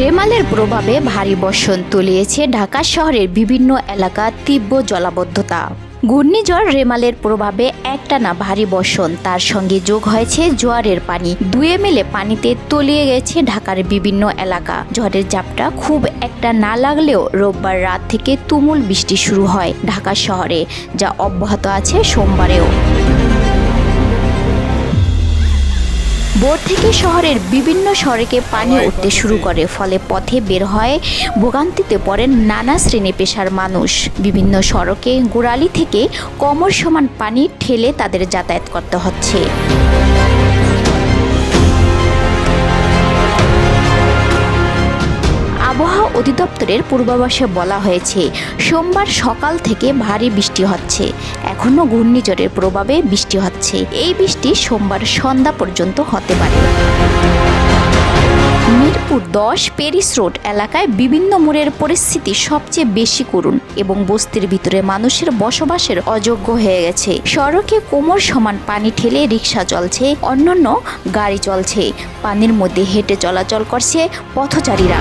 রেমালের প্রভাবে ভারী বর্ষণ তুলিয়েছে ঢাকা শহরের বিভিন্ন এলাকা তীব্র জলাবদ্ধতা। ঘূর্ণিঝড় রেমালের প্রভাবে একটানা ভারী বর্ষণ, তার সঙ্গে যোগ হয়েছে জোয়ারের পানি। দুয়ে মিলে পানিতে তলিয়ে গেছে ঢাকার বিভিন্ন এলাকা। ঝড়ের ঝাপটা খুব একটা না লাগলেও রোববার রাত থেকে তুমুল বৃষ্টি শুরু হয় ঢাকা শহরে, যা অব্যাহত আছে সোমবারেও। ভোর থেকে শহরের বিভিন্ন সড়কে পানি উঠতে শুরু করে, ফলে পথে বের হয় ভোগান্তিতে পড়েন নানা শ্রেণি পেশার মানুষ। বিভিন্ন সড়কে গোড়ালি থেকে কমর সমান পানি ঠেলে তাদের যাতায়াত করতে হচ্ছে। অধিদপ্তরের পূর্বাভাসে বলা হয়েছে, সোমবার সকাল থেকে ভারী বৃষ্টি হচ্ছে। এখনও ঘূর্ণিঝড়ের প্রভাবে বৃষ্টি হচ্ছে। এই বৃষ্টি সোমবার সন্ধ্যা পর্যন্ত হতে পারে। মিরপুর দশ পেরিস রোড এলাকায় বিভিন্ন মোড়ের পরিস্থিতি সবচেয়ে বেশি করুন এবং বস্তির ভিতরে মানুষের বসবাসের অযোগ্য হয়ে গেছে। সড়কে কোমর সমান পানি ঠেলে রিক্সা চলছে, অন্যান্য গাড়ি চলছে। পানির মধ্যে হেঁটে চলাচল করছে পথচারীরা।